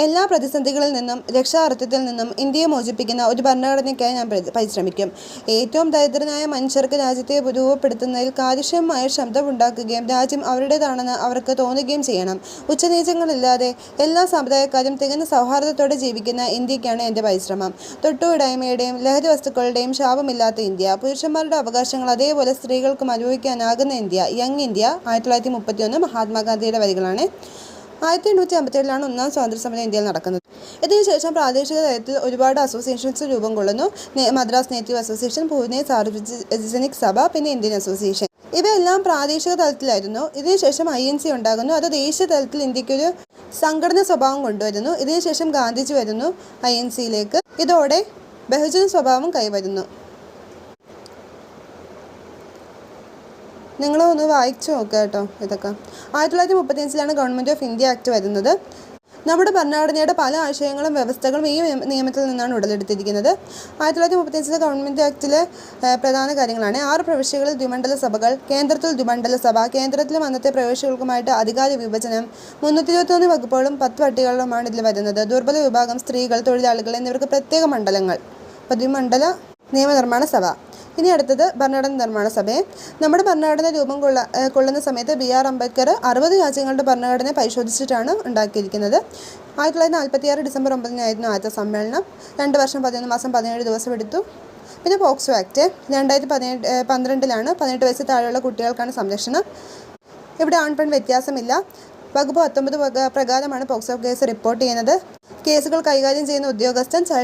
എല്ലാ പ്രതിസന്ധികളിൽ നിന്നും രക്ഷാകർത്തത്തിൽ നിന്നും ഇന്ത്യയെ മോചിപ്പിക്കുന്ന ഒരു ഭരണഘടനയ്ക്കായി ഞാൻ പ്ര- പരിശ്രമിക്കും. ഏറ്റവും ദരിദ്രനായ മനുഷ്യർക്ക് രാജ്യത്തെ രൂപപ്പെടുത്തുന്നതിൽ കാര്യക്ഷമമായ ശബ്ദമുണ്ടാക്കുകയും രാജ്യം അവരുടേതാണെന്ന് അവർക്ക് തോന്നുകയും ചെയ്യണം. ഉച്ചനീചങ്ങളില്ലാതെ എല്ലാ സമുദായക്കാരും തികഞ്ഞ സൗഹാർദ്ദത്തോടെ ജീവിക്കുന്ന ഇന്ത്യക്കാണ് എന്റെ പരിശ്രമം. തൊട്ടുവിടായ്മയുടെയും ലഹരി വസ്തുക്കളുടെയും ശാപമില്ലാത്ത ഇന്ത്യ പുരുഷന്മാരുടെ അവകാശങ്ങൾ അതേപോലെ സ്ത്രീകൾക്കും അനുഭവിക്കാനാകുന്ന ഇന്ത്യ യങ് ഇന്ത്യ ആയിരത്തി തൊള്ളായിരത്തി മുപ്പത്തി ഒന്ന് മഹാത്മാഗാന്ധിയുടെ വരികളാണ്. ആയിരത്തി എണ്ണൂറ്റി അമ്പത്തേഴിലാണ് ഒന്നാം സ്വാതന്ത്ര്യ സമരം ഇന്ത്യയിൽ നടക്കുന്നത്. ഇതിനുശേഷം പ്രാദേശിക തലത്തിൽ ഒരുപാട് അസോസിയേഷൻസ് രൂപം കൊള്ളുന്നു. മദ്രാസ് നേറ്റീവ് അസോസിയേഷൻ പൂനെ സാർവജനിക് സഭ പിന്നെ ഇന്ത്യൻ അസോസിയേഷൻ ഇവയെല്ലാം പ്രാദേശിക തലത്തിലായിരുന്നു. ഇതിനുശേഷം ഐ എൻ സി ഉണ്ടാകുന്നു. അത് ദേശീയ തലത്തിൽ ഇന്ത്യക്കൊരു സംഘടന സ്വഭാവം കൊണ്ടുവരുന്നു. ഇതിനുശേഷം ഗാന്ധിജി വരുന്നു ഐ എൻ സിയിലേക്ക് ഇതോടെ ബഹുജന സ്വഭാവം കൈവരുന്നു. നിങ്ങൾ ഒന്ന് വായിച്ചു നോക്കുക കേട്ടോ ഇതൊക്കെ. ആയിരത്തി തൊള്ളായിരത്തി മുപ്പത്തിയഞ്ചിലാണ് ഗവൺമെന്റ് ഓഫ് ഇന്ത്യ ആക്ട് വരുന്നത്. നമ്മുടെ ഭരണഘടനയുടെ പല ആശയങ്ങളും വ്യവസ്ഥകളും ഈ നിയമത്തിൽ നിന്നാണ് ഉടലെടുത്തിരിക്കുന്നത്. ആയിരത്തി തൊള്ളായിരത്തി മുപ്പത്തിയഞ്ചിലെ ഗവൺമെന്റ് ആക്ടിലെ പ്രധാന കാര്യങ്ങളാണ്. ആറ് പ്രവിശ്യകളിൽ ദ്വിമണ്ഡല സഭകൾ കേന്ദ്രത്തിൽ ദ്വിമണ്ഡല സഭ കേന്ദ്രത്തിലും അന്നത്തെ പ്രവിശ്യകൾക്കുമായിട്ട് അധികാര വിഭജനം മുന്നൂറ്റി ഇരുപത്തൊന്ന് വകുപ്പുകളും പത്ത് പട്ടികകളുമാണ് ഇതിൽ വരുന്നത്. ദുർബല വിഭാഗം സ്ത്രീകൾ തൊഴിലാളികൾ എന്നിവർക്ക് പ്രത്യേക മണ്ഡലങ്ങൾ. ദ്വിമണ്ഡല നിയമനിർമ്മാണ സഭ. ഇനി അടുത്തത് ഭരണഘടന നിർമ്മാണ സഭയെ. നമ്മുടെ ഭരണഘടന രൂപം കൊള്ള കൊള്ളുന്ന സമയത്ത് ബി ആർ അംബേദ്കർ അറുപത് രാജ്യങ്ങളുടെ ഭരണഘടന പരിശോധിച്ചിട്ടാണ് ഉണ്ടാക്കിയിരിക്കുന്നത്. ആയിരത്തി തൊള്ളായിരത്തി നാൽപ്പത്തി ആറ് ഡിസംബർ ഒമ്പതിനായിരുന്നു ആദ്യത്തെ സമ്മേളനം. രണ്ട് വർഷം പതിനൊന്ന് മാസം പതിനേഴ് ദിവസം എടുത്തു പിന്നെ പോക്സോ ആക്ട് രണ്ടായിരത്തി പതിനെട്ട് പന്ത്രണ്ടിലാണ് പതിനെട്ട് വയസ്സിൽ താഴെയുള്ള കുട്ടികൾക്കാണ് സംരക്ഷണം. ഇവിടെ ആൺപെൺ വ്യത്യാസമില്ല. വകുപ്പ് പത്തൊമ്പത് പ്രകാരമാണ് പോക്സോ കേസ് റിപ്പോർട്ട് ചെയ്യുന്നത്. കേസുകൾ കൈകാര്യം ചെയ്യുന്ന ഉദ്യോഗസ്ഥൻ ചൈൽഡ്